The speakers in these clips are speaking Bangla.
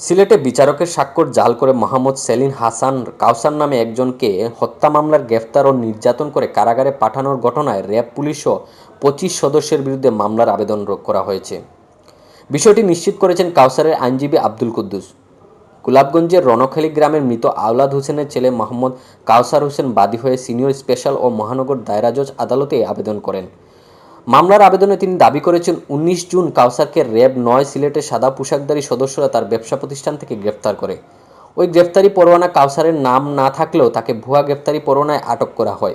সিলেটে বিচারকের স্বাক্ষর জাল করে মোহাম্মদ সেলিন হাসান কাউসার নামে একজনকে হত্যা মামলার গ্রেফতার ও নির্যাতন করে কারাগারে পাঠানোর ঘটনায় র্যাব পুলিশও পঁচিশ সদস্যের বিরুদ্ধে মামলার আবেদন করা হয়েছে। বিষয়টি নিশ্চিত করেছেন কাউসারের আইনজীবী আব্দুল কুদ্দুস। গোলাপগঞ্জের রণখালী গ্রামের মৃত আওলাদ হোসেনের ছেলে মোহাম্মদ কাউসার হোসেন বাদী হয়ে সিনিয়র স্পেশাল ও মহানগর দায়রা জজ আদালতে আবেদন করেন। মামলার আবেদনে তিনি দাবি করেছেন, উনিশ জুন কাউসারকে র্যাব নয় সিলেটের সাদা পোশাকধারী সদস্যরা তার ব্যবসা প্রতিষ্ঠান থেকে গ্রেফতার করে। ওই গ্রেফতারি পরোয়ানা কাউসারের নাম না থাকলেও তাকে ভুয়া গ্রেফতারি পরোয়ানায় আটক করা হয়।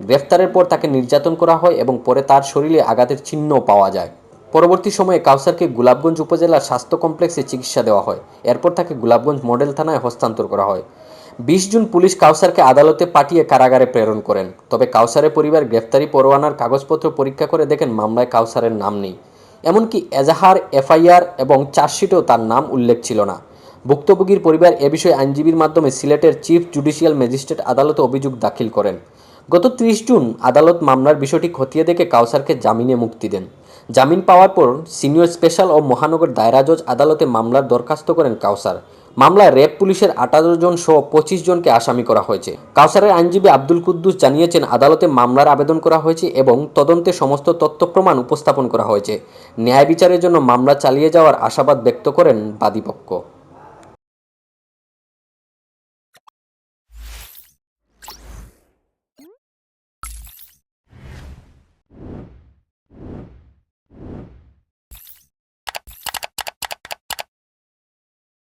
গ্রেফতারের পর তাকে নির্যাতন করা হয় এবং পরে তার শরীরে আঘাতের চিহ্ন পাওয়া যায়। পরবর্তী সময়ে কাউসারকে গোলাপগঞ্জ উপজেলার স্বাস্থ্য কমপ্লেক্সে চিকিৎসা দেওয়া হয়। এরপর তাকে গোলাপগঞ্জ মডেল থানায় হস্তান্তর করা হয়। বিশ জুন পুলিশ কাউসারকে আদালতে পাঠিয়ে কারাগারে প্রেরণ করেন। তবে কাউসারের পরিবার গ্রেফতারি পরোয়ানার কাগজপত্র পরীক্ষা করে দেখেন মামলায় কাউসারের নাম নেই। এমনকি এজাহার, এফআইআর এবং চার্জশিটেও তার নাম উল্লেখ ছিল না। ভুক্তভোগীর পরিবার এ বিষয়ে আইনজীবীর মাধ্যমে সিলেটের চিফ জুডিশিয়াল ম্যাজিস্ট্রেট আদালতে অভিযোগ দাখিল করেন। গত ত্রিশ জুন আদালত মামলার বিষয়টি খতিয়ে দেখে কাউসারকে জামিনে মুক্তি দেন। জামিন পাওয়ার পর সিনিয়র স্পেশাল ও মহানগর দায়রা জজ আদালতে মামলার দরখাস্ত করেন কাউসার। মামলায় র্যাব পুলিশের আঠারো জন সহ পঁচিশ জনকে আসামি করা হয়েছে। কাউসারের আইনজীবী আব্দুল কুদ্দুস জানিয়েছেন, আদালতে মামলার আবেদন করা হয়েছে এবং তদন্তে সমস্ত তথ্য প্রমাণ উপস্থাপন করা হয়েছে। ন্যায় বিচারের জন্য মামলা চালিয়ে যাওয়ার আশাবাদ ব্যক্ত করেন বাদীপক্ষ।